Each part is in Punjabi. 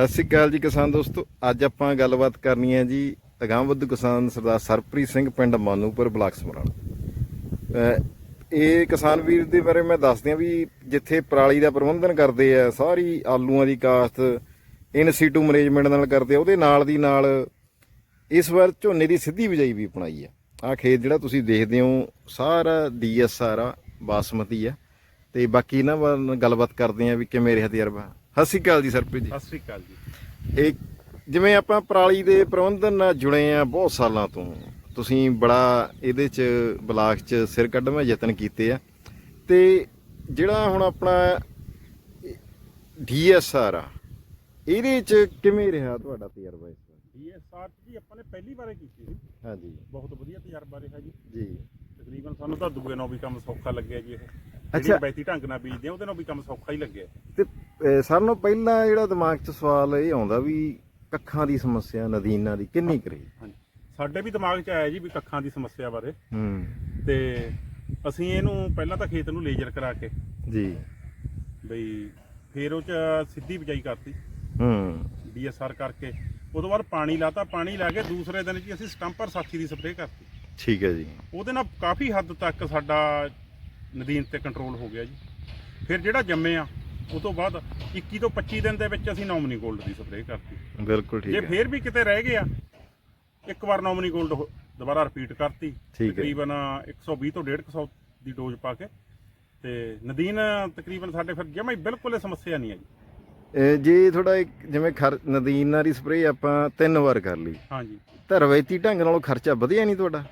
ਸਤਿ ਸ਼੍ਰੀ ਅਕਾਲ ਜੀ ਕਿਸਾਨ ਦੋਸਤੋ, ਅੱਜ ਆਪਾਂ ਗੱਲਬਾਤ ਕਰਨੀ ਹੈ ਜੀ ਅਗਾਂਹਵੱਧੂ ਕਿਸਾਨ ਸਰਦਾਰ ਸਰਪ੍ਰੀਤ ਸਿੰਘ ਪਿੰਡ ਮਾਨੂਪੁਰ ਬਲਾਕ ਸਮਰਾਲਾ। ਇਹ ਕਿਸਾਨ ਵੀਰ ਦੇ ਬਾਰੇ ਮੈਂ ਦੱਸਦਿਆਂ ਵੀ ਜਿੱਥੇ ਪਰਾਲੀ ਦਾ ਪ੍ਰਬੰਧਨ ਕਰਦੇ ਆ, ਸਾਰੀ ਆਲੂਆਂ ਦੀ ਕਾਸ਼ਤ, ਇਨ ਸੀਟੂ ਮੈਨੇਜਮੈਂਟ ਨਾਲ ਕਰਦੇ ਆ, ਉਹਦੇ ਨਾਲ ਦੀ ਨਾਲ ਇਸ ਵਾਰ ਝੋਨੇ ਦੀ ਸਿੱਧੀ ਬਿਜਾਈ ਵੀ ਅਪਣਾਈ ਆ। ਆ ਖੇਤ ਜਿਹੜਾ ਤੁਸੀਂ ਦੇਖਦੇ ਹੋ, ਸਾਰਾ ਡੀਐਸਆਰ ਆ, ਬਾਸਮਤੀ ਆ। ਤੇ ਬਾਕੀ ਇਹਨਾਂ ਬਾਰੇ ਗੱਲਬਾਤ ਕਰਦੇ ਆ ਵੀ ਕਿਵੇਂ ਰਿਹਾ ਤਜਰਬਾ। ਸਤਿ ਸ਼੍ਰੀ ਅਕਾਲ ਜੀ ਸਰਪ੍ਰੀਤ ਜੀ। ਸਤਿ ਸ੍ਰੀ ਅਕਾਲ ਜੀ। ਇਹ ਜਿਵੇਂ ਆਪਾਂ ਪਰਾਲੀ ਦੇ ਪ੍ਰਬੰਧਨ ਨਾਲ ਜੁੜੇ ਆ ਬਹੁਤ ਸਾਲਾਂ ਤੋਂ ਤੁਸੀਂ ਬੜਾ ਇਹਦੇ ਚ ਬਲਾਕ ਚ ਸਿਰ ਕੱਢਵੇਂ ਯਤਨ ਕੀਤੇ ਆ। ਤੇ ਜਿਹੜਾ ਹੁਣ ਆਪਣਾ ਡੀਐਸਆਰ ਆ ਇਹਦੇ ਚ ਕਿਵੇਂ ਰਿਹਾ ਤੁਹਾਡਾ ਤਜਰਬਾ ਇਸ ਵਾਰ? ਡੀਐਸਆਰ ਜੀ ਆਪਾਂ ਨੇ ਪਹਿਲੀ ਵਾਰੇ ਕੀਤੀ ਸੀ। ਹਾਂਜੀ। ਬਹੁਤ ਵਧੀਆ ਤਜਰਬਾ ਰਿਹਾ ਜੀ। ਜੀ। ਤਕਰੀਬਨ ਸਾਨੂੰ ਤਾਂ ਦੂਏ ਨਾਲ ਵੀ ਕੰਮ ਸੌਖਾ ਲੱਗਿਆ ਜੀ ਇਹ। ਅੱਛਾ। ਅੱਛਾ। ਬੈਤੀ ਢੰਗ ਨਾਲ ਬੀਜਦੇ ਆ ਉਹਦੇ ਨਾਲ ਵੀ ਕੰਮ ਸੌਖਾ ਹੀ ਲੱਗਿਆ। ਤੇ ਸਾਰਿਆਂ ਨੂੰ ਪਹਿਲਾਂ ਜਿਹੜਾ ਦਿਮਾਗ 'ਚ ਸਵਾਲ ਇਹ ਆਉਂਦਾ ਵੀ ਕੱਖਾਂ ਦੀ ਸਮੱਸਿਆ ਨਦੀਨਾਂ ਦੀ ਕਿੰਨੀ ਕਰੀ ਸਾਡੇ ਵੀ ਦਿਮਾਗ 'ਚ ਆਇਆ ਜੀ ਵੀ ਕੱਖਾਂ ਦੀ ਸਮੱਸਿਆ ਬਾਰੇ। ਹੂੰ। ਤੇ ਅਸੀਂ ਇਹਨੂੰ ਪਹਿਲਾਂ ਤਾਂ ਖੇਤ ਨੂੰ ਲੇਜ਼ਰ ਕਰਾ ਕੇ ਜੀ। ਬਈ ਫੇਰ ਉਹ 'ਚ ਸਿੱਧੀ ਬਿਜਾਈ ਕਰਤੀ। ਹੂੰ। ਡੀਐਸਆਰ ਕਰਕੇ। ਉਦੋਂ ਬਾਅਦ ਪਾਣੀ ਲਾਤਾ ਪਾਣੀ ਲਾ ਕੇ ਦੂਸਰੇ ਦਿਨ ਜੀ ਅਸੀਂ ਸਟੰਪਰ ਸਾਥੀ ਦੀ ਸਪਰੇਅ ਕਰਤੀ। ਠੀਕ ਹੈ ਜੀ। ਉਹਦੇ ਨਾਲ ਕਾਫੀ ਹੱਦ ਤੱਕ ਸਾਡਾ ਨਦੀਨ ਤੇ ਕੰਟਰੋਲ ਹੋ ਗਿਆ ਜੀ। ਫਿਰ ਜਿਹੜਾ ਜੰਮੇ ਆ ਉਹ ਤੋਂ ਬਾਅਦ 21 ਤੋਂ 25 ਦਿਨ ਦੇ ਵਿੱਚ ਅਸੀਂ ਨੋਮਨੀ 골ਡ ਦੀ ਸਪਰੇਅ ਕਰਤੀ। ਬਿਲਕੁਲ ਠੀਕ ਜੇ ਹੈ। ਫੇਰ ਵੀ ਕਿਤੇ ਰਹਿ ਗਿਆ ਇੱਕ ਵਾਰ ਨੋਮਨੀ 골ਡ ਦੁਬਾਰਾ ਰਿਪੀਟ ਕਰਤੀ। ਠੀਕ ਹੈ। ਤਕਰੀਬਨ 120 ਤੋਂ 150 ਦੀ ਡੋਜ਼ ਪਾ ਕੇ ਤੇ ਨਦੀਨ ਤਕਰੀਬਨ ਸਾਡੇ ਫਿਰ ਜਮਾ ਹੀ ਬਿਲਕੁਲ ਇਹ ਸਮੱਸਿਆ ਨਹੀਂ ਹੈ ਜੀ। ਇਹ ਜੇ ਥੋੜਾ ਜਿਵੇਂ ਖਰ ਨਦੀਨਾਂ ਦੀ ਸਪਰੇਅ ਆਪਾਂ ਤਿੰਨ ਵਾਰ ਕਰ ਲਈ। ਹਾਂਜੀ। ਤਾਂ ਰਵਾਇਤੀ ਢੰਗ ਨਾਲੋਂ ਖਰਚਾ ਵਧਿਆ ਨਹੀਂ ਤੁਹਾਡਾ?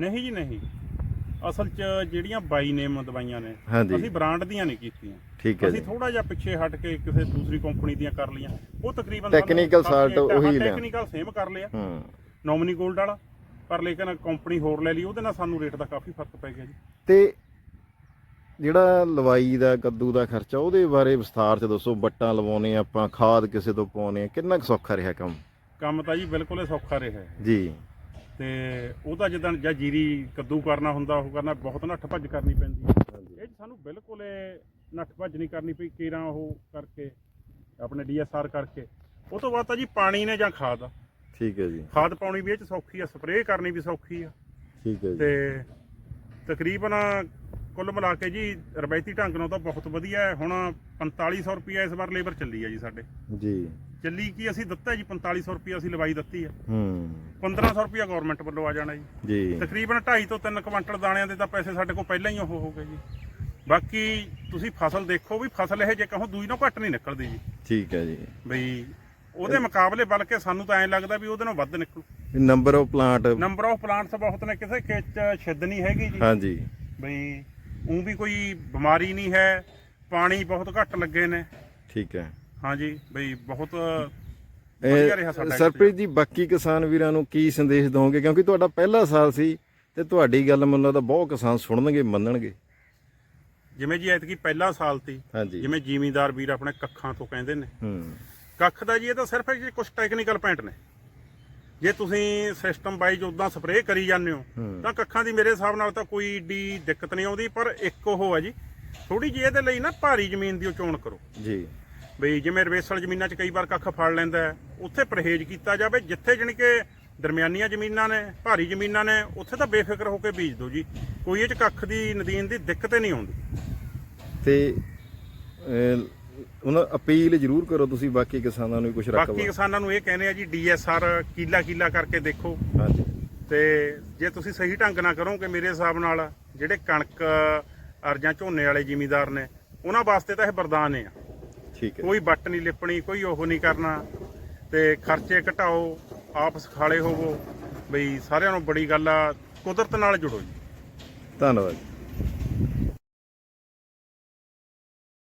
ਨਹੀਂ ਜੀ ਨਹੀਂ। ਅਸਲ 'ਚ ਜਿਹੜੀਆਂ ਬਾਈ ਨੇਮ ਦਵਾਈਆਂ ਨੇ ਹਾਂਜੀ। ਅਸੀਂ ਬ੍ਰਾਂਡ ਦੀਆਂ ਨਹੀਂ ਕੀਤੀਆਂ। ਠੀਕ ਹੈ ਅਸੀਂ ਜੀ। ਥੋੜਾ ਜਿਹਾ ਪਿੱਛੇ ਹਟ ਕੇ ਕਿਸੇ ਦੂਸਰੀ ਕੰਪਨੀ ਦੀਆਂ ਕਰ ਲਈਆਂ। ਉਹ ਤਕਰੀਬਨ Technical salt ਉਹੀ ਲਿਆ। ਟੈਕਨੀਕਲ ਸੇਮ ਕਰ ਲਿਆ। ਹੂੰ। ਨੋਮਨੀ 골ਡ ਵਾਲਾ ਪਰ ਲੇਕਿਨ ਕੰਪਨੀ ਹੋਰ ਲੈ ਲਈ ਉਹਦੇ ਨਾਲ ਸਾਨੂੰ ਰੇਟ ਦਾ ਕਾਫੀ ਫ਼ਰਕ ਪੈ ਗਿਆ ਜੀ। ਤੇ ਜਿਹੜਾ ਲਵਾਈ ਦਾ ਕੱਦੂ ਦਾ ਖਰਚਾ ਉਹਦੇ ਬਾਰੇ ਵਿਸਥਾਰ ਚ ਦੱਸੋ। ਬੱਟਾਂ ਲਵਾਉਣੇ ਆਪਾਂ ਖਾਦ ਕਿਸੇ ਤੋਂ ਪਾਉਣੇ ਆ ਕਿੰਨਾ ਕੁ ਸੌਖਾ ਰਿਹਾ ਕੰਮ? ਕੰਮ ਤਾਂ ਜੀ ਬਿਲਕੁਲ ਹੀ ਸੌਖਾ ਰਿਹਾ ਹੈ। ਜੀ। ਤੇ ਉਹਦਾ ਜਦੋਂ ਜਾਂ ਜੀਰੀ ਕੱਦੂ ਕਰਨਾ ਹੁੰਦਾ ਉਹ ਕਰਨਾ ਬਹੁਤ ਨੱਠ ਭੱਜ ਕਰਨੀ ਪੈਂਦੀ ਹੈ। ਇਹ ਸਾਨੂੰ ਬਿਲਕੁਲ ਨੱਠ ਭੱਜ ਨਹੀਂ ਕਰਨੀ ਪਈ ਕੇਰਾਂ ਉਹ ਕਰਕੇ ਆਪਣੇ ਡੀਐਸਆਰ ਕਰਕੇ। ਉਹ ਤੋਂ ਬਾਅਦ ਤਾਂ ਜੀ ਪਾਣੀ ਨੇ ਜਾਂ ਖਾਦ। ਠੀਕ ਹੈ ਜੀ। ਖਾਦ ਪਾਉਣੀ ਵੀ ਇਹ ਚ ਸੌਖੀ ਆ ਸਪਰੇਅ ਕਰਨੀ ਵੀ ਸੌਖੀ ਆ। ਠੀਕ ਹੈ ਜੀ। ਤੇ ਤਕਰੀਬਨ ਕੁੱਲ ਮਿਲਾ ਕੇ ਜੀ ਰਵਾਇਤੀ ਢੰਗ ਨਾਲ ਤਾਂ ਬਹੁਤ ਵਧੀਆ ਹੈ। ਹੁਣ 4500 ਰੁਪਿਆ ਇਸ ਵਾਰ ਲੇਬਰ ਚੱਲੀ ਆ ਜੀ ਸਾਡੇ। ਜੀ। ਚੱਲੀ ਕੀ ਅਸੀਂ ਦਿੱਤਾ ਜੀ 4500 ਰੁਪਿਆ ਅਸੀਂ ਲਵਾਈ ਦਿੱਤੀ ਆ। ਹੂੰ। 1500 ਰੁਪਿਆ ਗਵਰਨਮੈਂਟ ਵੱਲੋਂ ਆ ਜਾਣਾ ਜੀ। ਜੀ। ਤਕਰੀਬਨ 2.5 ਤੋਂ 3 ਕੁਇੰਟਲ ਦਾਣਿਆਂ ਦੇ ਤਾਂ ਪੈਸੇ ਸਾਡੇ ਕੋਲ ਪਹਿਲਾਂ ਹੀ ਉਹ ਹੋ ਗਏ ਜੀ। ਬਾਕੀ ਤੁਸੀਂ ਫਸਲ ਦੇਖੋ ਵੀ ਫਸਲ ਇਹ ਜੇ ਕਹੋ ਦੂਈ ਨਾਲੋਂ ਘੱਟ ਨਹੀਂ ਨਿਕਲਦੀ ਜੀ। ਠੀਕ ਹੈ ਜੀ। ਬਈ ਉਹਦੇ ਮੁਕਾਬਲੇ ਬਲਕਿ ਸਾਨੂੰ ਤਾਂ ਐਂ ਲੱਗਦਾ ਵੀ ਉਹਦੇ ਨਾਲੋਂ ਵੱਧ ਨਿਕਲੂ। Number of plant number of plants ਬਹੁਤ ਨੇ ਕਿਸੇ ਖੇਤ ਛਿੱਦ ਨਹੀਂ ਹੈਗੀ ਜੀ। ਹਾਂਜੀ। ਬਈ ਉਹ ਵੀ ਕੋਈ ਬਿਮਾਰੀ ਨਹੀਂ ਹੈ ਪਾਣੀ ਬਹੁਤ ਘੱਟ ਲੱਗੇ ਨੇ। ਠੀਕ ਹੈ। ਹਾਂਜੀ ਬਈ ਬਹੁਤ ਵਧੀਆ ਰਿਹਾ ਸਾਡਾ ਸਰਪ੍ਰੀਤ ਜੀ ਬਾਕੀ ਕਿਸਾਨ ਵੀਰਾਂ ਨੂੰ ਕੀ ਸੰਦੇਸ਼ ਦੋਗੇ ਕਿਉਂਕਿ ਤੁਹਾਡਾ ਪਹਿਲਾ ਸਾਲ ਸੀ ਤੇ ਤੁਹਾਡੀ ਗੱਲ ਮੈਨੂੰ ਲੱਗਦਾ ਬਹੁਤ ਕਿਸਾਨ ਸੁਣਨਗੇ ਮੰਨਣਗੇ। ਜਿਵੇਂ ਜੀ ਐਤਕੀ ਪਹਿਲਾ ਸਾਲ ਤੀ ਜਿਵੇਂ ਜ਼ਿਮੀਂਦਾਰ ਵੀਰ ਆਪਣੇ ਕੱਖਾਂ ਤੋਂ ਕਹਿੰਦੇ ਨੇ। ਕੱਖ ਦਾ ਜੀ ਇਹ ਤਾਂ ਸਿਰਫ ਕੁਝ ਟੈਕਨੀਕਲ ਪੁਆਇੰਟ ਨੇ। ਜੇ ਤੁਸੀਂ ਸਿਸਟਮ ਵਾਈਜ਼ ਉਦਾਂ ਸਪਰੇਅ ਕਰੀ ਜਾਂਦੇ ਹੋ। ਤਾਂ ਕੱਖਾਂ ਦੀ ਮੇਰੇ ਹਿਸਾਬ ਨਾਲ ਤਾਂ ਕੋਈ ਡੀ ਦਿੱਕਤ ਨਹੀਂ ਆਉਂਦੀ ਪਰ ਇੱਕ ਉਹ ਹੈ ਜੀ ਥੋੜੀ ਜਿਹੀ ਇਹਦੇ ਲਈ ਨਾ ਭਾਰੀ ਜ਼ਮੀਨ ਦੀ ਚੋਣ ਕਰੋ। ਜੀ। ਬਈ ਜਿਵੇਂ ਰਵੇਸਲ ਜ਼ਮੀਨਾਂ 'ਚ ਕਈ ਵਾਰ ਕੱਖ ਫੜ ਲੈਂਦਾ ਹੈ, ਉੱਥੇ ਪਰਹੇਜ਼ ਕੀਤਾ ਜਾਵੇ ਜਿੱਥੇ ਜਾਣੀ ਕਿ ਦਰਮਿਆਨੀਆਂ ਜ਼ਮੀਨਾਂ ਨੇ ਭਾਰੀ ਜ਼ਮੀਨਾਂ ਨੇ ਉੱਥੇ ਤਾਂ ਬੇਫਿਕਰ ਹੋ ਕੇ ਬੀਜ ਦਿਓ ਜੀ। ਕੋਈ ਇਹ 'ਚ ਕੱਖ ਦੀ ਨਦੀਨ ਦੀ ਦਿੱਕਤ ਨਹੀਂ ਆਉਂਦੀ। ਤੇ ਉਹਨਾਂ ਅਪੀਲ ਜ਼ਰੂਰ ਕਰੋ ਤੁਸੀਂ ਬਾਕੀ ਕਿਸਾਨਾਂ ਨੂੰ ਕੁਝ ਬਾਕੀ ਰੱਖਵਾ ਕਿਸਾਨਾਂ ਨੂੰ ਇਹ ਕਹਿੰਦੇ ਆ ਜੀ ਡੀਐਸਆਰ ਕੀਲਾ ਕੀਲਾ ਕਰਕੇ ਦੇਖੋ। ਹਾਂਜੀ। ਤੇ ਜੇ ਤੁਸੀਂ ਸਹੀ ਢੰਗ ਨਾਲ ਕਰੋਗੇ ਮੇਰੇ ਹਿਸਾਬ ਨਾਲ ਜਿਹੜੇ ਕਣਕ ਅਰਜਾਂ ਝੋਨੇ ਵਾਲੇ ਜ਼ਿਮੀਂਦਾਰ ਨੇ ਉਹਨਾਂ ਵਾਸਤੇ ਤਾਂ ਇਹ ਵਰਦਾਨ ਹੈ। ਠੀਕ ਹੈ। ਕੋਈ ਵੱਟ ਨਹੀਂ ਲਿਪਣੀ ਕੋਈ ਉਹ ਨਹੀਂ ਕਰਨਾ। ਤੇ ਖਰਚੇ ਘਟਾਓ ਆਪ ਸਖਾਲੇ ਹੋਵੋ। ਬਈ ਸਾਰਿਆਂ ਨੂੰ ਬੜੀ ਗੱਲ ਆ ਕੁਦਰਤ ਨਾਲ ਜੁੜੋ ਜੀ। ਧੰਨਵਾਦ।